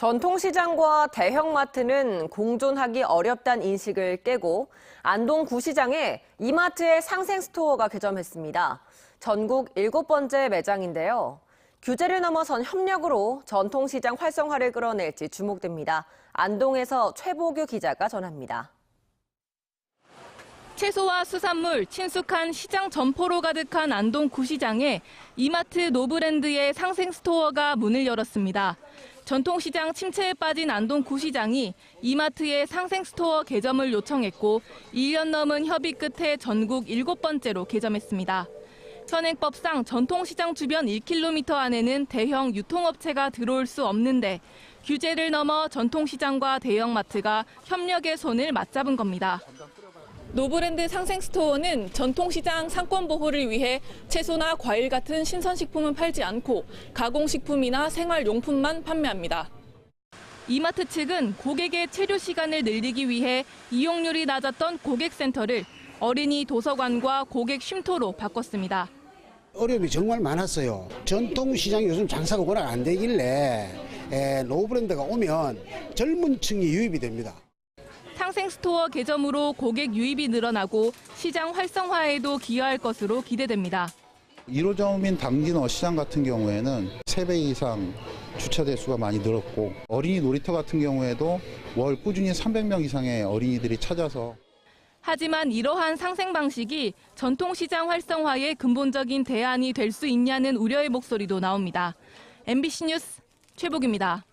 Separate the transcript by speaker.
Speaker 1: 전통시장과 대형마트는 공존하기 어렵다는 인식을 깨고 안동 구시장에 이마트의 상생스토어가 개점했습니다. 전국 일곱 번째 매장인데요. 규제를 넘어선 협력으로 전통시장 활성화를 끌어낼지 주목됩니다. 안동에서 최보규 기자가 전합니다.
Speaker 2: 채소와 수산물, 친숙한 시장 점포로 가득한 안동 구시장에 이마트 노브랜드의 상생 스토어가 문을 열었습니다. 전통시장 침체에 빠진 안동 구시장이 이마트의 상생 스토어 개점을 요청했고 1년 넘은 협의 끝에 전국 일곱 번째로 개점했습니다. 현행법상 전통시장 주변 1km 안에는 대형 유통업체가 들어올 수 없는데 규제를 넘어 전통시장과 대형마트가 협력의 손을 맞잡은 겁니다. 노브랜드 상생 스토어는 전통시장 상권 보호를 위해 채소나 과일 같은 신선식품은 팔지 않고 가공식품이나 생활용품만 판매합니다. 이마트 측은 고객의 체류 시간을 늘리기 위해 이용률이 낮았던 고객센터를 어린이 도서관과 고객 쉼터로 바꿨습니다.
Speaker 3: 어려움이 정말 많았어요. 전통시장이 요즘 장사가 워낙 안 되길래 에, 노브랜드가 오면 젊은 층이 유입이 됩니다.
Speaker 2: 상생 스토어 개점으로 고객 유입이 늘어나고 시장 활성화에도 기여할 것으로 기대됩니다.
Speaker 4: 1호점인 당진어 시장 같은 경우에는 3배 이상 주차 대수가 많이 늘었고 어린이 놀이터 같은 경우에도 월 꾸준히 300명 이상의 어린이들이 찾아서
Speaker 2: 하지만 이러한 상생 방식이 전통시장 활성화의 근본적인 대안이 될 수 있냐는 우려의 목소리도 나옵니다. MBC 뉴스 최복입니다.